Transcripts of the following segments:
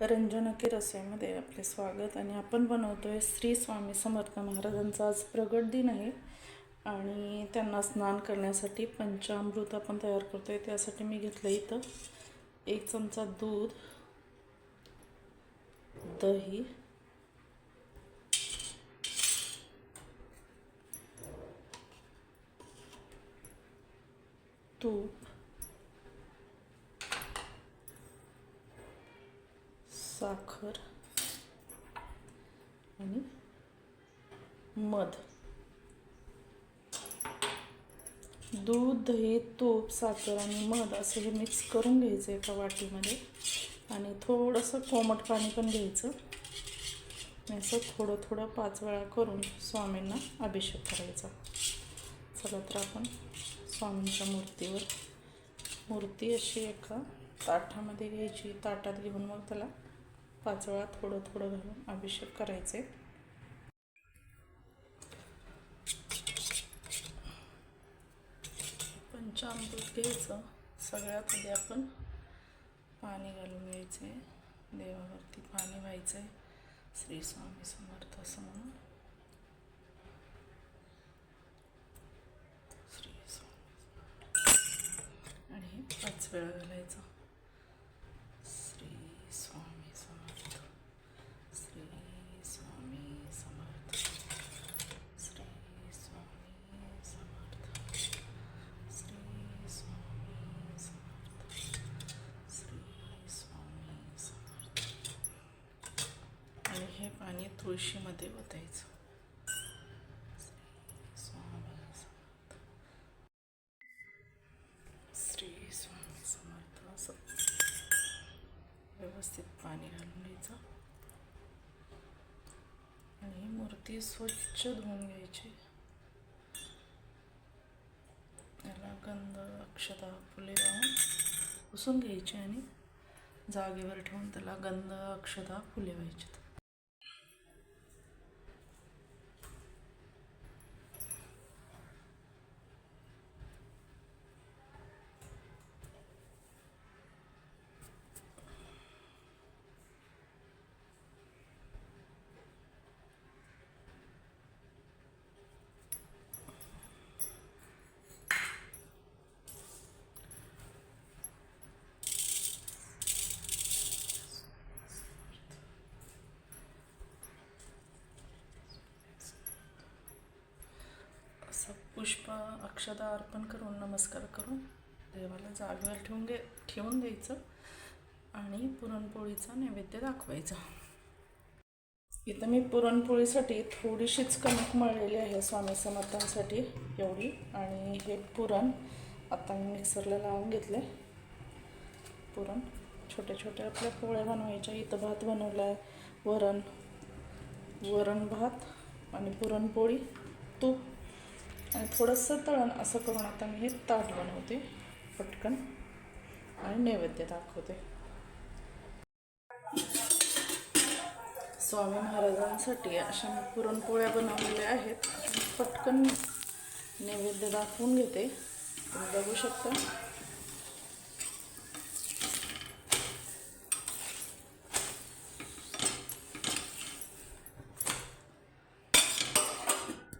रंजनकी रसोईमध्ये आपले स्वागत. आणि आपण बनवतोय श्री स्वामी समर्थ महाराजांचा आज प्रगट दिन आहे. आणि त्यांना स्नान करण्यासाठी पंचामृत आपण तयार करतोय. त्यासाठी मी घेतलं इथं एक चमचा दूध दही तूप साखर आणि मध. दूध दही तूप साखर आणि मध असं हे मिक्स करून घ्यायचं एका वाटीमध्ये. आणि थोडंसं कोमट पाणी पण घ्यायचं. असं थोडं थोडं पाच वेळा करून स्वामींना अभिषेक करायचा. चला तर आपण स्वामींच्या मूर्तीवर मूर्ती अशी एका ताटामध्ये घ्यायची. ताटात घेऊन मग त्याला पाच वेळा थोडं थोडं घालून अभिषेक करायचे. पंचामृत घ्यायचं. सगळ्यात आधी आपण पाणी घालून घ्यायचे. देवावरती पाणी व्हायचं श्री स्वामी समर्थ असं म्हणून. श्री स्वामी आणि पाच वेळा घालायचं श्री स्वामी समर्थ श्री स्वामी समर्थ श्री स्वामी समर्थ श्री स्वामी समर्थ श्री स्वामी समर्थ आणि हे तुळशीमध्ये ओतायचं श्री स्वामी समर्थ असं. व्यवस्थित पाणी घालून घ्यायचं. आणि ही मूर्ती स्वच्छ धुवून घ्यायची. याला गंध अक्षता फुले लावून पुसून घ्यायची आणि जागेवर ठेवून त्याला गंध अक्षता फुले व्हायची. पुष्प अक्षता अर्पण करून नमस्कार करून देवाला जागेवर ठेवून घे ठेवून द्यायचं आणि पुरणपोळीचा नैवेद्य दाखवायचा. इथं मी पुरणपोळीसाठी थोडीशीच कणक मळलेली आहे स्वामी समर्थांसाठी एवढी आणि हे पुरण आता मी मिक्सरला लावून घेतले पुरण छोट्या छोट्या आपल्या पोळ्या बनवायच्या. इथं भात बनवला आहे वरण वरण भात आणि पुरणपोळी. तूप आणि थोडंसं तळण असं करून आता मी हे ताट बनवते पटकन. आणि नैवेद्य दाखवते. स्वामी महाराजांसाठी अशा मी पुरणपोळ्या बनवलेल्या आहेत. पटकन नैवेद्य दाखवून घेते. तुम्ही बघू शकता.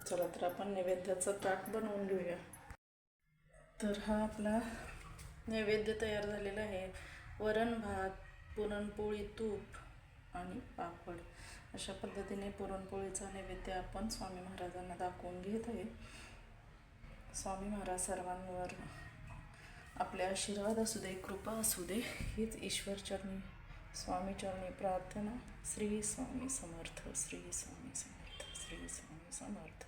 चला तर आपण नैवेद्याचं ताट बनवून घेऊया. तर हा आपला नैवेद्य तयार झालेला आहे. वरण भात पुरणपोळी तूप आणि पापड. अशा पद्धतीने पुरणपोळीचा नैवेद्य आपण स्वामी महाराजांना दाखवून घेत आहे. स्वामी महाराज सर्वांवर आपले आशीर्वाद असू दे कृपा असू दे हीच ईश्वरचरणी स्वामीचरणी प्रार्थना. श्री स्वामी समर्थ श्री स्वामी समर्थ श्री स्वामी समर्थ.